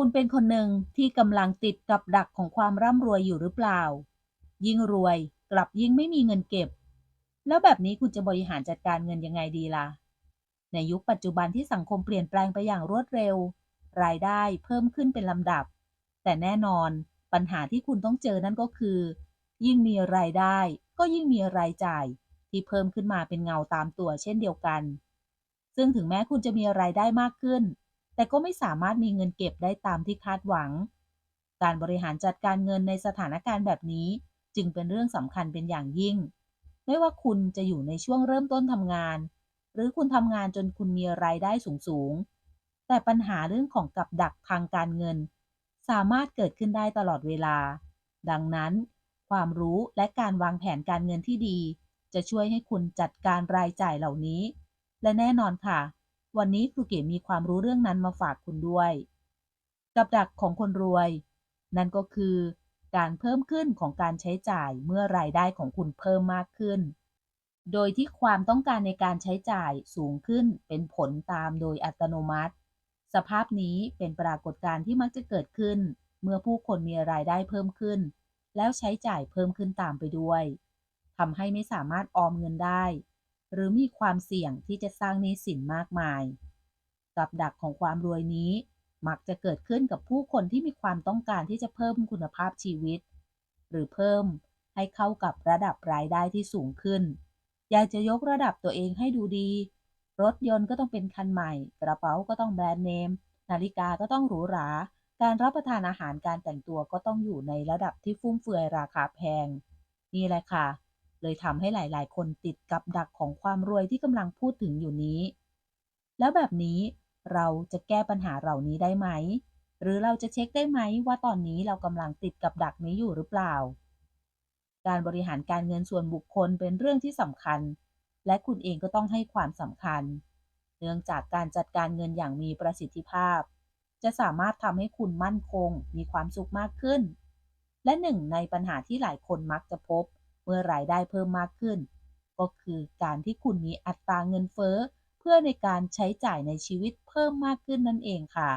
คุณเป็นคนหนึ่งที่กำลังติดกับดักของความร่ำรวยอยู่หรือเปล่า ยิ่งรวยกลับยิ่งไม่มีเงินเก็บ แล้วแบบนี้คุณจะบริหารจัดการเงินยังไงดีล่ะ ในยุคปัจจุบันที่สังคมเปลี่ยนแปลงไปอย่างรวดเร็ว รายได้เพิ่มขึ้นเป็นลำดับ แต่แน่นอนปัญหาที่คุณต้องเจอนั่นก็คือ ยิ่งมีรายได้ก็ยิ่งมีรายจ่าย ที่เพิ่มขึ้นมาเป็นเงาตามตัวเช่นเดียวกัน ซึ่งถึงแม้คุณจะมีรายได้มากขึ้น แต่ก็ไม่สามารถมีเงินเก็บได้ตามที่คาดหวัง การบริหารจัดการเงินในสถานการณ์แบบนี้จึงเป็นเรื่องสำคัญเป็นอย่างยิ่ง ไม่ว่าคุณจะอยู่ในช่วงเริ่มต้นทำงาน หรือคุณทำงานจนคุณมีรายได้สูงๆ แต่ปัญหาเรื่องของกับดักทางการเงิน สามารถเกิดขึ้นได้ตลอดเวลา ดังนั้น ความรู้และการวางแผนการเงินที่ดี จะช่วยให้คุณจัดการรายจ่ายเหล่านี้ และแน่นอนค่ะ วันนี้ครูเก๋มีความรู้เรื่องนั้นมาฝากคุณด้วย กับดักของคนรวย นั่นก็คือ การเพิ่มขึ้นของการใช้จ่ายเมื่อรายได้ของคุณเพิ่มมากขึ้น โดยที่ความต้องการในการใช้จ่ายสูงขึ้นเป็นผลตามโดยอัตโนมัติ สภาพนี้เป็นปรากฏการณ์ที่มักจะเกิดขึ้น เมื่อผู้คนมีรายได้เพิ่มขึ้น แล้วใช้จ่ายเพิ่มขึ้นตามไปด้วยทำให้ไม่สามารถออมเงินได้ หรือมีความเสี่ยงที่จะสร้างหนี้สินมากมาย กับดักของความรวยนี้ มักจะเกิดขึ้นกับผู้คนที่มีความต้องการที่จะเพิ่มคุณภาพชีวิต หรือเพิ่มให้เข้ากับระดับรายได้ที่สูงขึ้น อยากจะยกระดับตัวเองให้ดูดี รถยนต์ก็ต้องเป็นคันใหม่ กระเป๋าก็ต้องแบรนด์เนม นาฬิกาก็ต้องหรูหราการรับประทานอาหารการแต่งตัวก็ต้องอยู่ในระดับที่ฟุ่มเฟือยราคาแพง นี่แหละค่ะ เลยทำให้หลาย ๆ คนติดกับดักของความรวยที่กำลังพูดถึงอยู่นี้ แล้วแบบนี้เราจะแก้ปัญหาเหล่านี้ได้ไหม หรือเราจะเช็คได้ไหมว่าตอนนี้เรากำลังติดกับดักนี้อยู่หรือเปล่า การบริหารการเงินส่วนบุคคลเป็นเรื่องที่สำคัญ และคุณเองก็ต้องให้ความสำคัญ เนื่องจากการจัดการเงินอย่างมีประสิทธิภาพ จะสามารถทำให้คุณมั่นคง มีความสุขมากขึ้น และหนึ่งในปัญหาที่หลายคนมักจะพบ เมื่อรายได้เพิ่มมากขึ้น ก็คือการที่คุณมีอัตราเงินเฟ้อ เพื่อในการใช้จ่ายในชีวิตเพิ่มมากขึ้นนั่นเองค่ะ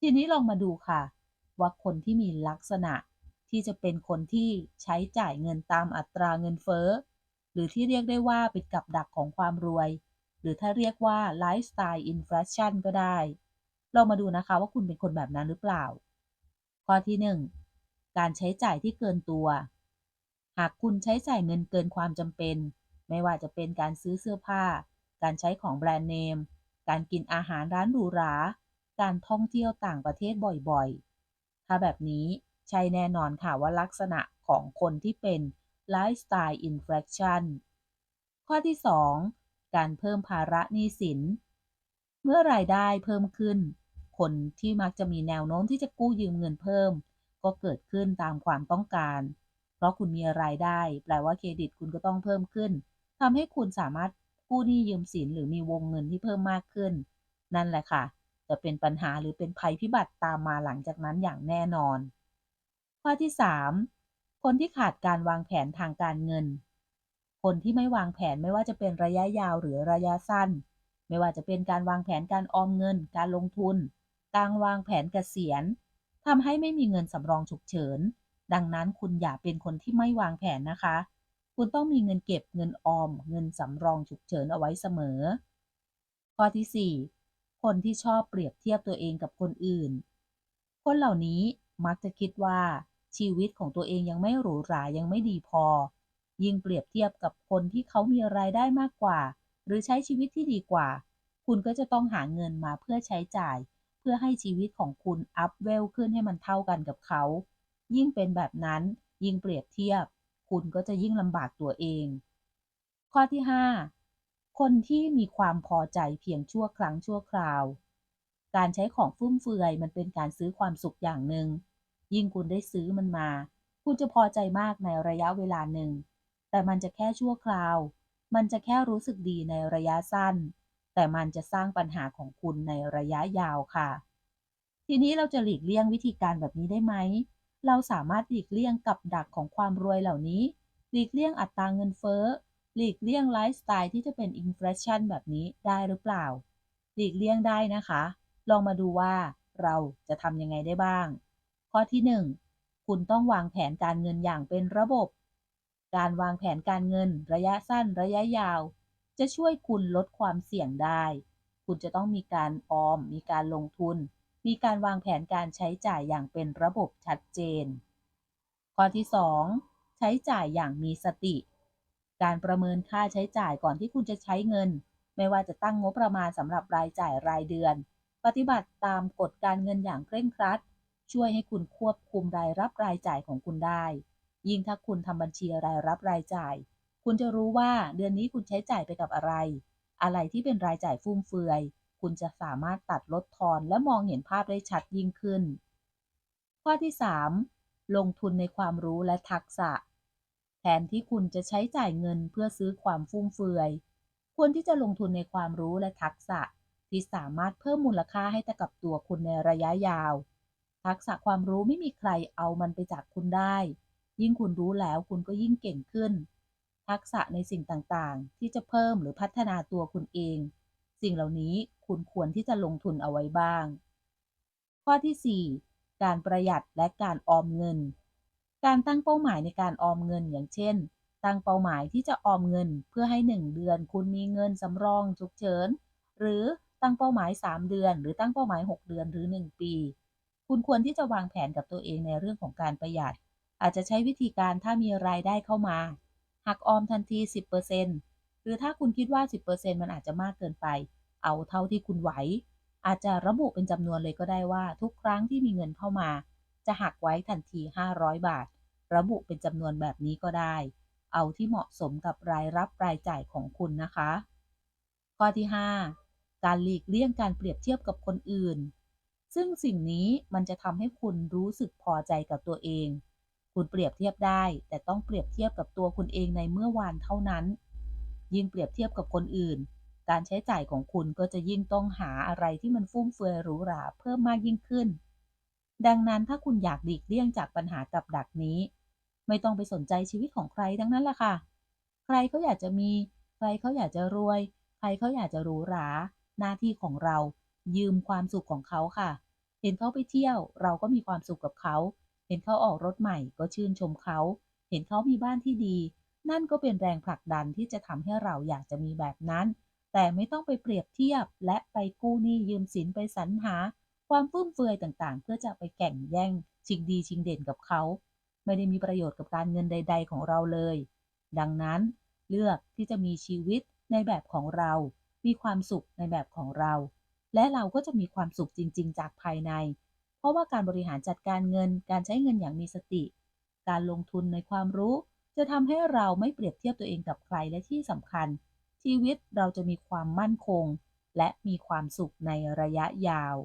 ทีนี้ลองมาดูค่ะ ว่าคนที่มีลักษณะที่จะเป็นคนที่ใช้จ่ายเงินตามอัตราเงินเฟ้อ หรือที่เรียกได้ว่าเป็นกับดักของความรวย หรือถ้าเรียกว่าไลฟ์สไตล์อินฟลชันก็ได้ เรามาดูนะคะว่าคุณเป็นคนแบบนั้นหรือเปล่า ข้อที่ 1 การใช้จ่ายที่เกินตัวากคุณใช้จ่ายเงินเกินความจำเป็น ไม่ว่าจะเป็นการซื้อเสื้อผ้า การใช้ของแบรนด์เนม การกินอาหารร้านหรูหรา การท่องเที่ยวต่างประเทศบ่อยๆ ถ้าแบบนี้ใช่แน่นอนค่ะว่าลักษณะของคนที่เป็นไลฟ์สไตล์อินฟลชันข้อที่ 2 การเพิ่มภาระหนี้สิน เมื่อรายได้เพิ่มขึ้น คนที่มักจะมีแนวโน้มที่จะกู้ยืมเงินเพิ่ม ก็เกิดขึ้นตามความต้องการ ราะคุณมีรายได้ แปลว่าเครดิตคุณก็ต้องเพิ่มขึ้นทำให้คุณสามารถกู้หนี้ยืมสินหรือมีวงเงินที่เพิ่มมากขึ้น นั่นแหละค่ะ จะเป็นปัญหาหรือเป็นภัยพิบัติตามมาหลังจากนั้นอย่างแน่นอน ข้อที่ 3 คนที่ขาดการวางแผนทางการเงิน คนที่ไม่วางแผนไม่ว่าจะเป็นระยะยาวหรือระยะสั้น ไม่ว่าจะเป็นการวางแผนการออมเงิน การลงทุน การวางแผนเกษียณทำให้ไม่มีเงินสำรองฉุกเฉิน ดังนั้นคุณอย่าเป็นคนที่ไม่วางแผนนะคะ คุณต้องมีเงินเก็บเงินออม เงินสำรองฉุกเฉินเอาไว้เสมอ ข้อที่ 4 คนที่ชอบเปรียบเทียบตัวเองกับคนอื่น คนเหล่านี้มักจะคิดว่าชีวิตของตัวเองยังไม่หรูหรายังไม่ดีพอ ยิ่งเปรียบเทียบกับคนที่เขามีรายได้มากกว่า หรือใช้ชีวิตที่ดีกว่า คุณก็จะต้องหาเงินมาเพื่อใช้จ่าย เพื่อให้ชีวิตของคุณอัพเวลขึ้นให้มันเท่ากันกับเขา ยิ่งเป็นแบบนั้น ยิ่งเปรียบเทียบ คุณก็จะยิ่งลำบากตัวเอง ข้อที่ 5 คนที่มีความพอใจเพียงชั่วครั้งชั่วคราว การใช้ของฟุ่มเฟือยมันเป็นการซื้อความสุขอย่างหนึ่ง ยิ่งคุณได้ซื้อมันมา คุณจะพอใจมากในระยะเวลาหนึ่ง แต่มันจะแค่ชั่วคราว มันจะแค่รู้สึกดีในระยะสั้น แต่มันจะสร้างปัญหาของคุณในระยะยาวค่ะทีนี้เราจะหลีกเลี่ยงวิธีการแบบนี้ได้ไหม เราสามารถหลีกเลี่ยงกับดักของความรวยเหล่านี้ หลีกเลี่ยงอัตราเงินเฟ้อ หลีกเลี่ยงไลฟ์สไตล์ที่จะเป็นอินฟลชันแบบนี้ได้หรือเปล่า หลีกเลี่ยงได้นะคะ ลองมาดูว่าเราจะทำยังไงได้บ้าง ข้อที่ 1 คุณต้องวางแผนการเงินอย่างเป็นระบบ การวางแผนการเงินระยะสั้นระยะยาว จะช่วยคุณลดความเสี่ยงได้ คุณจะต้องมีการออม มีการลงทุน มีการวางแผนการใช้จ่ายอย่างเป็นระบบชัดเจน ข้อที่ 2 ใช้จ่ายอย่างมีสติ การประเมินค่าใช้จ่ายก่อนที่คุณจะใช้เงิน ไม่ว่าจะตั้งงบประมาณสำหรับรายจ่ายรายเดือน ปฏิบัติตามกฎการเงินอย่างเคร่งครัด ช่วยให้คุณควบคุมรายรับรายจ่ายของคุณได้ ยิ่งถ้าคุณทำบัญชีรายรับรายจ่าย คุณจะรู้ว่าเดือนนี้คุณใช้จ่ายไปกับอะไร อะไรที่เป็นรายจ่ายฟุ่มเฟือย คุณจะสามารถตัดลดทอนและมองเห็นภาพได้ชัดยิ่งขึ้น ข้อที่ 3 ลงทุนในความรู้และทักษะ แทนที่คุณจะใช้จ่ายเงินเพื่อซื้อความฟุ่มเฟือย ควรที่จะลงทุนในความรู้และทักษะที่สามารถเพิ่มมูลค่าให้กับตัวคุณในระยะยาว ทักษะความรู้ไม่มีใครเอามันไปจากคุณได้ ยิ่งคุณรู้แล้วคุณก็ยิ่งเก่งขึ้น ทักษะในสิ่งต่างๆ ที่จะเพิ่มหรือพัฒนาตัวคุณเอง สิ่งเหล่านี้คุณควรที่จะลงทุนเอาไว้บ้าง ข้อที่ 4 การประหยัดและการออมเงิน การตั้งเป้าหมายในการออมเงินอย่างเช่น ตั้งเป้าหมายที่จะออมเงินเพื่อให้ 1 เดือน คุณมีเงินสำรองฉุกเฉิน หรือตั้งเป้าหมาย 3 เดือน หรือตั้งเป้าหมาย 6 เดือนหรือ 1 ปี คุณควรที่จะวางแผนกับตัวเองในเรื่องของการประหยัด อาจจะใช้วิธีการถ้ามีรายได้เข้ามา หักออมทันที 10% หรือถ้าคุณคิดว่า 10%มันอาจจะมากเกินไป เอาเท่าที่คุณไหว อาจจะระบุเป็นจำนวนเลยก็ได้ว่าทุกครั้งที่มีเงินเข้ามา จะหักไว้ทันที 500 บาท ระบุเป็นจำนวนแบบนี้ก็ได้ เอาที่เหมาะสมกับรายรับรายจ่ายของคุณนะคะ ข้อที่ 5 การหลีกเลี่ยงการเปรียบเทียบกับคนอื่น ซึ่งสิ่งนี้มันจะทำให้คุณรู้สึกพอใจกับตัวเอง คุณเปรียบเทียบได้ แต่ต้องเปรียบเทียบกับตัวคุณเองในเมื่อวานเท่านั้น ยิ่งเปรียบเทียบกับคนอื่น การใช้จ่ายของคุณก็จะยิ่งต้องหาอะไรที่มันฟุ่มเฟือยหรูหราเพิ่มมากยิ่งขึ้น ดังนั้นถ้าคุณอยากหลีกเลี่ยงจากปัญหากับดักนี้ ไม่ต้องไปสนใจชีวิตของใครทั้งนั้นแหละค่ะ ใครเขาอยากจะมี ใครเขาอยากจะรวย ใครเขาอยากจะหรูหรา หน้าที่ของเรายืมความสุขของเขาค่ะ เห็นเขาไปเที่ยว เราก็มีความสุขกับเขา เห็นเขาออกรถใหม่ก็ชื่นชมเขา เห็นเขามีบ้านที่ดี นั่นก็เป็นแรงผลักดันที่จะทำให้เราอยากจะมีแบบนั้น แต่ไม่ต้องไปเปรียบเทียบ และไปกู้หนี้ยืมสินไปสรรหา ความฟุ่มเฟือยต่างๆ เพื่อจะไปแข่งแย่ง ชิงดีชิงเด่นกับเขา ไม่ได้มีประโยชน์กับการเงินใด ๆ ของเราเลย ดังนั้น เลือกที่จะมีชีวิตในแบบของเรา มีความสุขในแบบของเรา และเราก็จะมีความสุขจริง ๆ จากภายใน เพราะว่าการบริหารจัดการเงิน การใช้เงินอย่างมีสติ การลงทุนในความรู้ จะทำให้เราไม่เปรียบเทียบตัวเองกับใครและที่สำคัญ ชีวิตเราจะมีความมั่นคง และมีความสุขในระยะยาว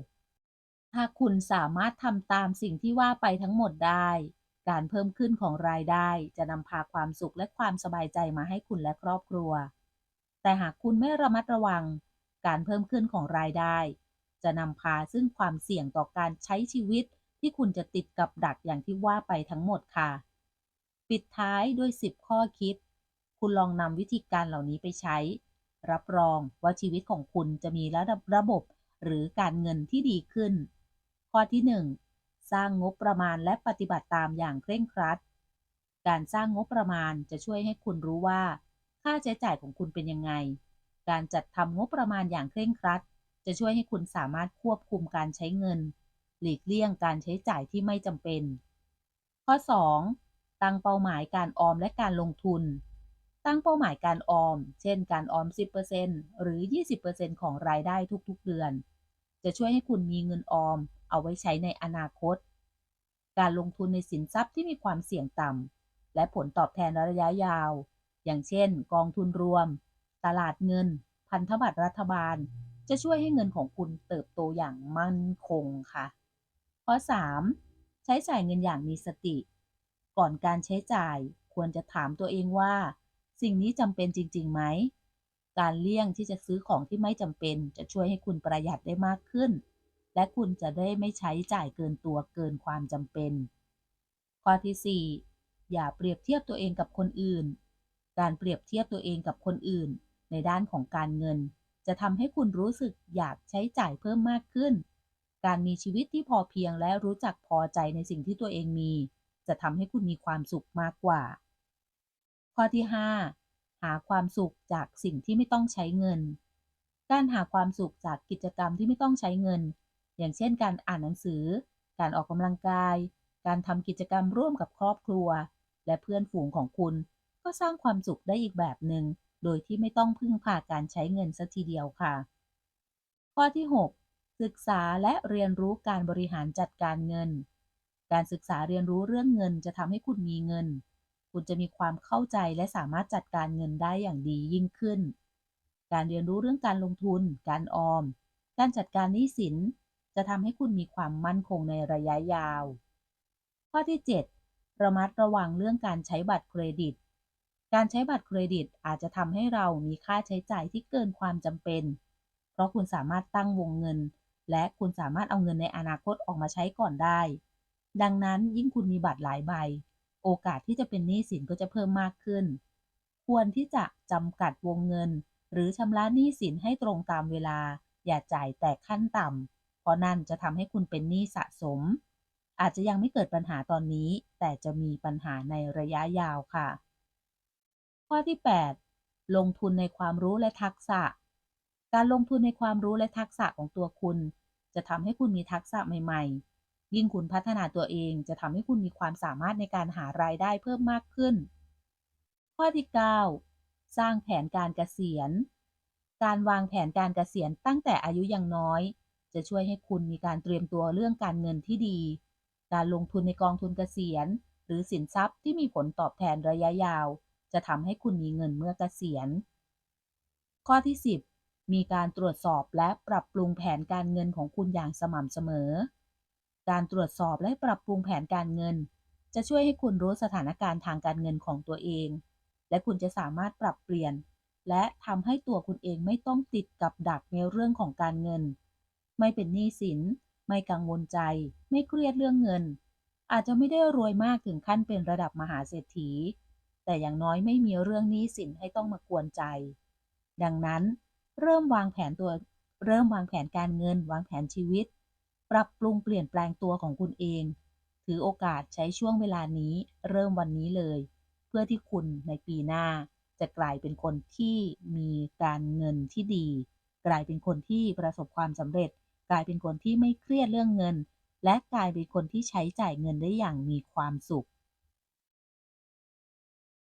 ถ้าคุณสามารถทำตามสิ่งที่ว่าไปทั้งหมดได้ การเพิ่มขึ้นของรายได้จะนำพาความสุขและความสบายใจมาให้คุณและครอบครัว แต่หากคุณไม่ระมัดระวัง การเพิ่มขึ้นของรายได้ จะนำพาซึ่งความเสี่ยงต่อการใช้ชีวิตที่คุณจะติดกับดักอย่างที่ว่าไปทั้งหมดค่ะ ปิดท้ายด้วย 10 ข้อคิด คุณลองนำวิธีการเหล่านี้ไปใช้ รับรองว่าชีวิตของคุณจะมีระดับระบบหรือการเงินที่ดีขึ้น ข้อที่ 1 สร้างงบประมาณและปฏิบัติตามอย่างเคร่งครัด การสร้างงบประมาณจะช่วยให้คุณรู้ว่า ค่าใช้จ่ายของคุณเป็นยังไง การจัดทำงบประมาณอย่างเคร่งครัด จะช่วยให้คุณสามารถควบคุมการใช้เงิน หลีกเลี่ยงการใช้จ่ายที่ไม่จำเป็น ข้อ 2 ตั้งเป้าหมายการออมและการลงทุน ตั้งเป้าหมายการออม เช่น การออม 10%หรือ 20%ของรายได้ทุกๆ เดือน จะช่วยให้คุณมีเงินออม เอาไว้ใช้ในอนาคต การลงทุนในสินทรัพย์ที่มีความเสี่ยงต่ำและผลตอบแทนระยะยาว อย่างเช่น กองทุนรวม ตลาดเงิน พันธบัตรรัฐบาล จะช่วยให้เงินของคุณเติบโตอย่างมั่นคงค่ะ ข้อ 3 ใช้จ่ายเงินอย่างมีสติ ก่อนการใช้จ่ายควรจะถามตัวเองว่า สิ่งนี้จำเป็นจริงๆไหม การเลี่ยงที่จะซื้อของที่ไม่จำเป็นจะช่วยให้คุณประหยัดได้มากขึ้น และคุณจะได้ไม่ใช้จ่ายเกินตัวเกินความจำเป็น ข้อที่ 4 อย่าเปรียบเทียบตัวเองกับคนอื่น การเปรียบเทียบตัวเองกับคนอื่น ในด้านของการเงิน จะทำให้คุณรู้สึกอยากใช้จ่ายเพิ่มมากขึ้น การมีชีวิตที่พอเพียงและรู้จักพอใจในสิ่งที่ตัวเองมี จะทำให้คุณมีความสุขมากกว่า ข้อที่ 5 หาความสุขจากสิ่งที่ไม่ต้องใช้เงิน การหาความสุขจากกิจกรรมที่ไม่ต้องใช้เงิน อย่างเช่น การอ่านหนังสือ การออกกำลังกาย การทำกิจกรรมร่วมกับครอบครัว และเพื่อนฝูงของคุณ ก็สร้างความสุขได้อีกแบบหนึ่งโดยที่ไม่ต้องพึ่งพาการใช้เงินสัทีเดียวค่ะ ข้อที่ 6 ศึกษาและเรียนรู้การบริหารจัดการเงิน การศึกษาเรียนรู้เรื่องเงินจะทำให้คุณมีเงิน คุณจะมีความเข้าใจและสามารถจัดการเงินได้อย่างดียิ่งขึ้น การเรียนรู้เรื่องการลงทุน การออม การจัดการหนี้สิน จะทำให้คุณมีความมั่นคงในระยะยาว ข้อที่ 7 ระมัดระวังเรื่องการใช้บัตรเครดิต การใช้บัตรเครดิตอาจจะทำให้เรามีค่าใช้จ่ายที่เกินความจำเป็น เพราะคุณสามารถตั้งวงเงิน และคุณสามารถเอาเงินในอนาคตออกมาใช้ก่อนได้ ดังนั้นยิ่งคุณมีบัตรหลายใบ โอกาสที่จะเป็นหนี้สินก็จะเพิ่มมากขึ้น ควรที่จะจำกัดวงเงิน หรือชำระหนี้สินให้ตรงตามเวลา อย่าจ่ายแต่ขั้นต่ำเพราะนั่นจะทำให้คุณเป็นหนี้สะสม อาจจะยังไม่เกิดปัญหาตอนนี้ แต่จะมีปัญหาในระยะยาวค่ะ ข้อที่ 8 ลงทุนในความรู้และทักษะ การลงทุนในความรู้และทักษะของตัวคุณ จะทำให้คุณมีทักษะใหม่ ๆ ยิ่งคุณพัฒนาตัวเองจะทำให้คุณมีความสามารถในการหารายได้เพิ่มมากขึ้น ข้อที่ 9 สร้างแผนการเกษียณ การวางแผนการเกษียณตั้งแต่อายุยังน้อย จะช่วยให้คุณมีการเตรียมตัวเรื่องการเงินที่ดี การลงทุนในกองทุนเกษียณ หรือสินทรัพย์ที่มีผลตอบแทนระยะยาว จะทำให้คุณมีเงินเมื่อเกษียณ ข้อที่ 10 มีการตรวจสอบและปรับปรุงแผนการเงินของคุณอย่างสม่ำเสมอ การตรวจสอบและปรับปรุงแผนการเงิน จะช่วยให้คุณรู้สถานการณ์ทางการเงินของตัวเอง และคุณจะสามารถปรับเปลี่ยน และทำให้ตัวคุณเองไม่ต้องติดกับดักในเรื่องของการเงิน ไม่เป็นหนี้สิน ไม่กังวลใจ ไม่เครียดเรื่องเงิน อาจจะไม่ได้รวยมากถึงขั้นเป็นระดับมหาเศรษฐี แต่อย่างน้อยไม่มีเรื่องหนี้สินให้ต้องมากวนใจ ดังนั้น เริ่มวางแผนตัว เริ่มวางแผนการเงิน วางแผนชีวิต ปรับปรุงเปลี่ยนแปลงตัวของคุณเอง ถือโอกาสใช้ช่วงเวลานี้เริ่มวันนี้เลย เพื่อที่คุณในปีหน้า จะกลายเป็นคนที่มีการเงินที่ดี กลายเป็นคนที่ประสบความสำเร็จ กลายเป็นคนที่ไม่เครียดเรื่องเงิน และกลายเป็นคนที่ใช้จ่ายเงินได้อย่างมีความสุข